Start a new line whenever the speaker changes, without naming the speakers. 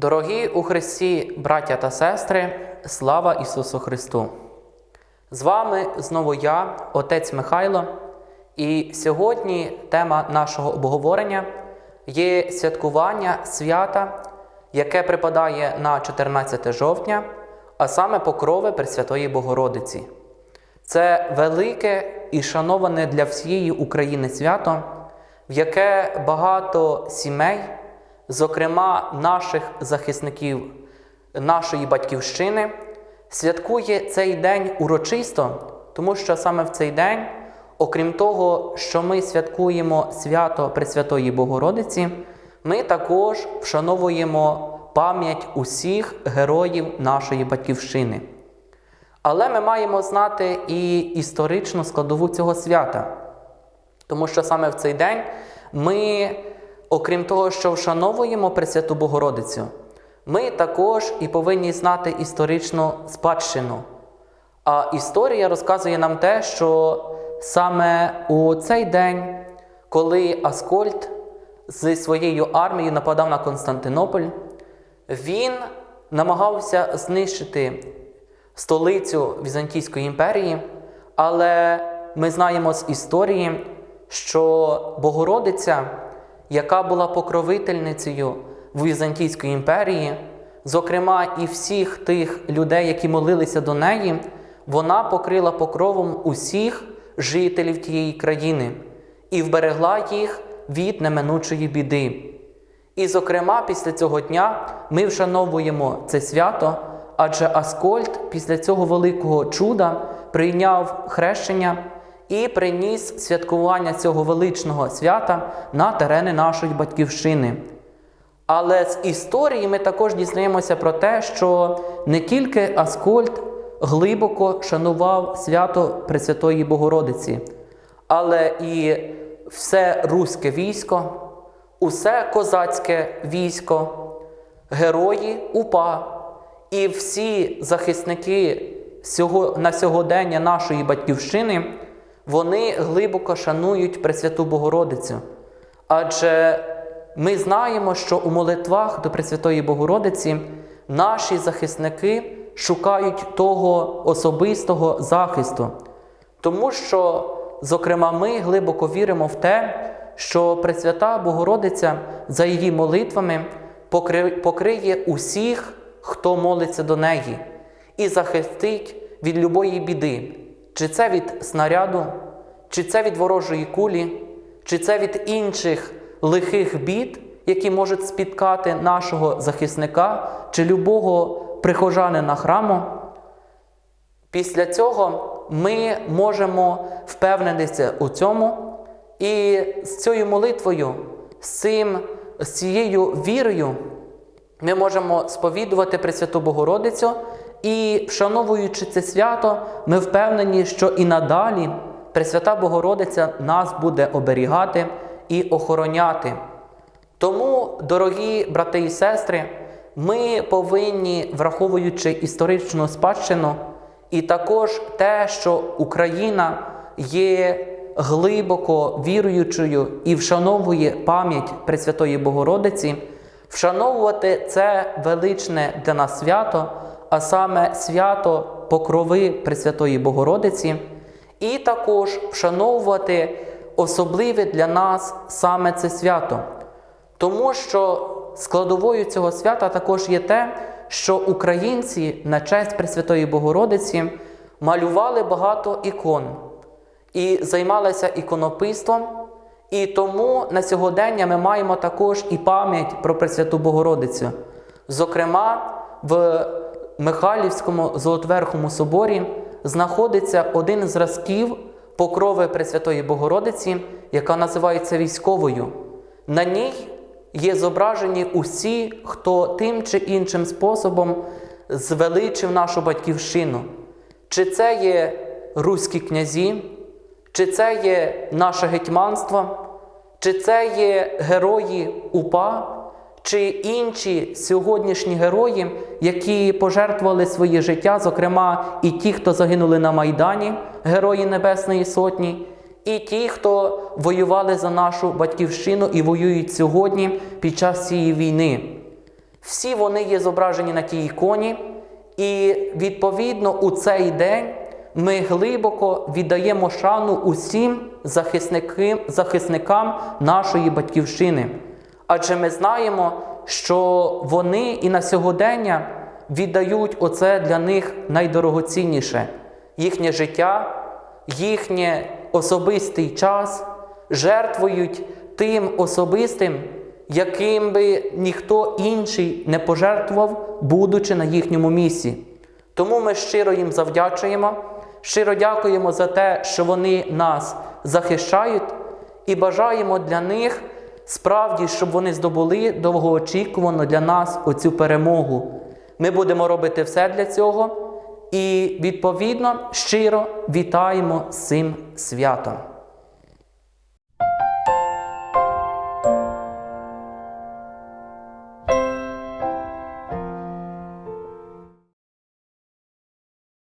Дорогі у Христі, браття та сестри, слава Ісусу Христу! З вами знову я, Отець Михайло, і сьогодні тема нашого обговорення є святкування свята, яке припадає на 14 жовтня, а саме покрови Пресвятої Богородиці. Це велике і шановане для всієї України свято, в яке багато сімей, зокрема наших захисників нашої батьківщини, святкує цей день урочисто, тому що саме в цей день, окрім того, що ми святкуємо свято Пресвятої Богородиці, ми також вшановуємо пам'ять усіх героїв нашої батьківщини. Але ми маємо знати і історичну складову цього свята, тому що саме в цей день ми, окрім того, що вшановуємо Пресвяту Богородицю, ми також і повинні знати історичну спадщину. А історія розказує нам те, що саме у цей день, коли Аскольд зі своєю армією нападав на Константинополь, він намагався знищити столицю Візантійської імперії, але ми знаємо з історії, що Богородиця, яка була покровительницею Візантійської імперії, зокрема і всіх тих людей, які молилися до неї, вона покрила покровом усіх жителів тієї країни і вберегла їх від неминучої біди. І, зокрема, після цього дня ми вшановуємо це свято, адже Аскольд після цього великого чуда прийняв хрещення і приніс святкування цього величного свята на терени нашої батьківщини. Але з історії ми також дізнаємося про те, що не тільки Аскольд глибоко шанував свято Пресвятої Богородиці, але і все руське військо, усе козацьке військо, герої УПА і всі захисники на сьогодення нашої батьківщини, вони глибоко шанують Пресвяту Богородицю. Адже ми знаємо, що у молитвах до Пресвятої Богородиці наші захисники шукають того особистого захисту, тому що, зокрема, ми глибоко віримо в те, що Пресвята Богородиця за її молитвами покриє усіх, хто молиться до неї, і захистить від любої біди, чи це від снаряду, чи це від ворожої кулі, чи це від інших лихих бід, які можуть спіткати нашого захисника чи любого прихожанина храму. Після цього ми можемо впевнитися у цьому. І з цією молитвою, з, цим, з цією вірою, ми можемо сповідувати Пресвяту Богородицю і, вшановуючи це свято, ми впевнені, що і надалі Пресвята Богородиця нас буде оберігати і охороняти. Тому, дорогі брати і сестри, ми повинні, враховуючи історичну спадщину, і також те, що Україна є глибоко віруючою і вшановує пам'ять Пресвятої Богородиці, вшановувати це величне для нас свято, а саме свято Покрови Пресвятої Богородиці, і також вшановувати особливе для нас саме це свято. Тому що складовою цього свята також є те, що українці на честь Пресвятої Богородиці малювали багато ікон і займалися іконописством. І тому на сьогодення ми маємо також і пам'ять про Пресвяту Богородицю. Зокрема, в Михайлівському Золотверхому соборі знаходиться один з зразків покрови Пресвятої Богородиці, яка називається військовою. На ній є зображені усі, хто тим чи іншим способом звеличив нашу батьківщину. Чи це є руські князі, чи це є наше гетьманство, чи це є герої УПА, чи інші сьогоднішні герої, які пожертвували своє життя, зокрема і ті, хто загинули на Майдані, Герої Небесної Сотні, і ті, хто воювали за нашу батьківщину і воюють сьогодні під час цієї війни. Всі вони є зображені на тій іконі, і відповідно у цей день ми глибоко віддаємо шану усім захисникам нашої батьківщини. Адже ми знаємо, що вони і на сьогодення віддають оце для них найдорогоцінніше їхнє життя, їхнє особистий час, жертвують тим особистим, яким би ніхто інший не пожертвував, будучи на їхньому місці. Тому ми щиро їм завдячуємо, щиро дякуємо за те, що вони нас захищають, і бажаємо для них справді, щоб вони здобули довгоочікувану для нас оцю перемогу. Ми будемо робити все для цього і, відповідно, щиро вітаємо з цим святом.